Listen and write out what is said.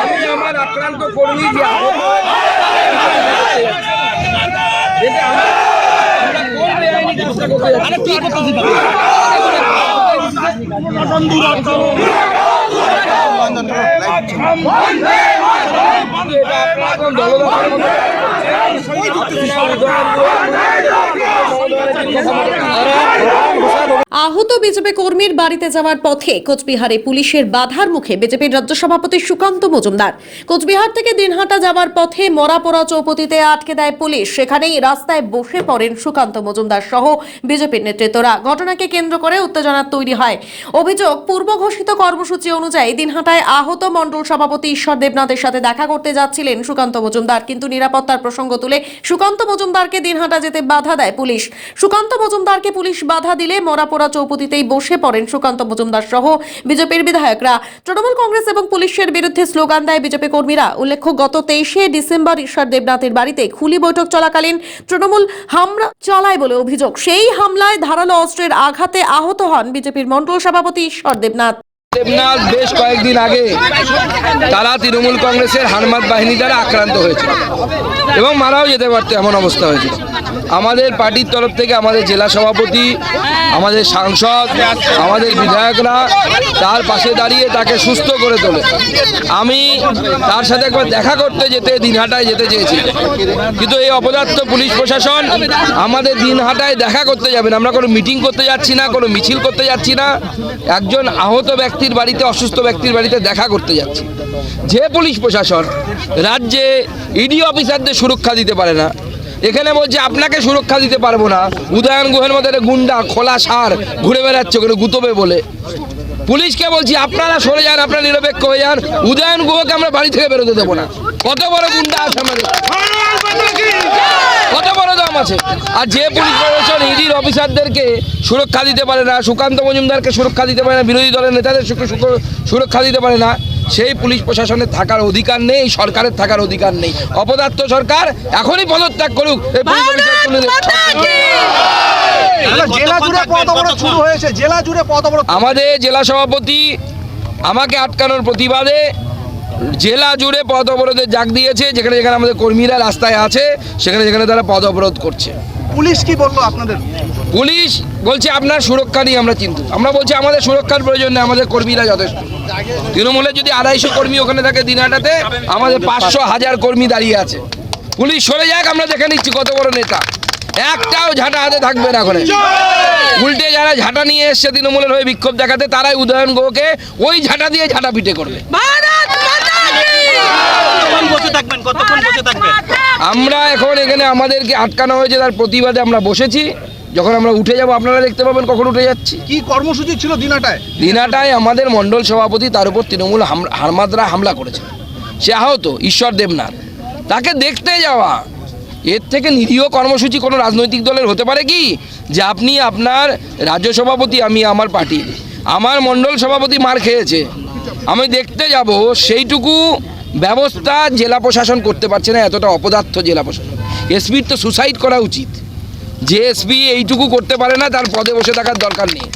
আমি আমার আক্রান্ত কর্মী যে আহত আহত বিজেপি কর্মীর বাড়িতে যাওয়ার পথে কোচবিহারে পুলিশের বাধার মুখে বিজেপির রাজ্য সভাপতি সুকান্ত মজুমদার। কোচবিহার থেকে দিনহাটা যাওয়ার পথে মরাপোড়া চৌপতিতে আটকে দেয় পুলিশ। সেখানেই রাস্তায় বসে পড়েন সুকান্ত মজুমদার সহ বিজেপির নেতৃত্বরা। ঘটনাকে কেন্দ্র করে উত্তেজনা তৈরি হয়। অভিযোগ, পূর্ব ঘোষিত কর্মসূচি অনুযায়ী দিনহাটায় আহত মণ্ডল সভাপতি ঈশ্বর দেবনাথের সাথে দেখা করতে যাচ্ছিলেন সুকান্ত মজুমদার। কিন্তু নিরাপত্তার প্রসঙ্গ তুলে সুকান্ত মজুমদারকে দিনহাটা যেতে বাধা দেয় পুলিশ। সুকান্ত মজুমদারকে পুলিশ বাধা দিলে মরাপোড়া চৌপতিতেই বসে পড়েন সুকান্ত মজুমদার সহ বিজেপির বিধায়করা। তৃণমূল কংগ্রেস এবং পুলিশের বিরুদ্ধে স্লোগান দেয় বিজেপি কর্মীরা। উল্লেখ্য, গত তেইশে ডিসেম্বর ঈশ্বর দেবনাথের বাড়িতে খুলি বৈঠক চলাকালীন তৃণমূল হামলা চালায় বলে অভিযোগ। সেই হামলায় ধারালো অস্ত্রের আঘাতে আহত হন বিজেপির মন্ডল সভাপতি ঈশ্বর দেবনাথ। দেবনাথ বেশ কয়েকদিন আগে তারা তৃণমূল কংগ্রেসের হানমাদ বাহিনী দ্বারা আক্রান্ত হয়েছে এবং মারাও যেতে পারতো এমন অবস্থা হয়েছে আমাদের পার্টির তরফ থেকে আমাদের জেলা সভাপতি, আমাদের সাংসদ, আমাদের বিধায়করা তার পাশে দাঁড়িয়ে তাকে সুস্থ করে তোলে। আমি তার সাথে একবার দেখা করতে যেতে দিনহাটায় যেতে চেয়েছি। কিন্তু এই অপদার্থ পুলিশ প্রশাসন আমাদের দিনহাটায় দেখা করতে যাবেন আমরা কোনো মিটিং করতে যাচ্ছি না, কোনো মিছিল করতে যাচ্ছি না। একজন আহত ব্যক্তির বাড়িতে, অসুস্থ ব্যক্তির বাড়িতে দেখা করতে যাচ্ছি। যে পুলিশ প্রশাসন রাজ্যে ইডি অফিসারদের সুরক্ষা দিতে পারে না, এখানে বলছে, আপনাকে সুরক্ষা দিতে পারব না। উদয়ন গুহের মধ্যে একটা গুন্ডা, খোলা সার ঘুরে বেড়াচ্ছে ওখানে গুতবে বলে। পুলিশকে বলছি, আপনারা সরে যান, আপনারা নিরপেক্ষ হয়ে যান। উদয়ন গুহকে আমরা বাড়ি থেকে বেরোতে দেবো না। কত বড় গুন্ডা আছে আমাদের। আছে। আর যে পুলিশ প্রশাসন ইডির অফিসারদেরকে সুরক্ষা দিতে পারে না সুকান্ত মজুমদারকে সুরক্ষা দিতে পারে না বিরোধী দলের নেতাদের সুরক্ষা দিতে পারে না সেই পুলিশ প্রশাসনের থাকার অধিকার নেই সরকারের থাকার অধিকার নেই। অপদার্থ সরকার এখনই পদত্যাগ করুক এই পুলিশ অফিসারগুলো- জেলা জুড়ে পথ শুরু হয়েছে জেলা জুড়ে পথ আমাদের জেলা সভাপতি আমাকে আটকানোর প্রতিবাদে জেলা জুড়ে পথ অবরোধের জাগ দিয়েছে যেখানে যেখানে আমাদের কর্মীরা রাস্তায় আছে সেখানে যেখানে তারা পথ অবরোধ করছে। পুলিশ কি বলল আপনাদের? পুলিশ বলছে আপনার সুরক্ষা নিয়ে আমরা চিন্তিত। আমরা বলছি আমাদের সুরক্ষার প্রয়োজন নেই আমাদের কর্মীরা যথেষ্ট। তৃণমূলের যদি আড়াইশো কর্মী ওখানে থাকে দিনহাটাতে আমাদের পাঁচশো হাজার কর্মী দাঁড়িয়ে আছে। পুলিশ সরে যাক আমরা দেখে নিচ্ছি কত বড় নেতা। একটাও ঝাঁটা হাতে থাকবে না ওখানে। উল্টে যারা ঝাঁটা নিয়ে এসছে তৃণমূলের হয়ে বিক্ষোভ দেখাতে তারাই উদয়ন গোকে ওই ঝাঁটা দিয়ে ঝাঁটা পিটে করবে। বসে থাকবেন কতক্ষণ বসে থাকবেন? আমরা এখন এখানে আমাদেরকে আটকানো হয়েছে তার প্রতিবাদে আমরা বসেছি। যখন আমরা উঠে যাব আপনারা দেখতে পাবেন কখন উঠে যাচ্ছি। কি কর্মসূচি ছিল দিনাটায়? দিনাটায় আমাদের মণ্ডল সভাপতি তার উপর তৃণমূল হারমাদরা হামলা করেছে। সে আহত ঈশ্বর দেবনাথ। তাকে দেখতে যাওয়া। এর থেকে নিরীহ কর্মসূচি কোনো রাজনৈতিক দলের হতে পারে কি? যে আপনি আপনার রাজ্য সভাপতি আমি আমার পার্টির। আমার মণ্ডল সভাপতি মার খেয়েছে। আমি দেখতে যাব সেইটুকু ব্যবস্থা জেলা প্রশাসন করতে পারছে না, এতটা অপদার্থ জেলা প্রশাসন। এসপির তো সুসাইড করা উচিত। যে এসপি এইটুকু করতে পারে না, তার পদে বসে থাকার দরকার নেই।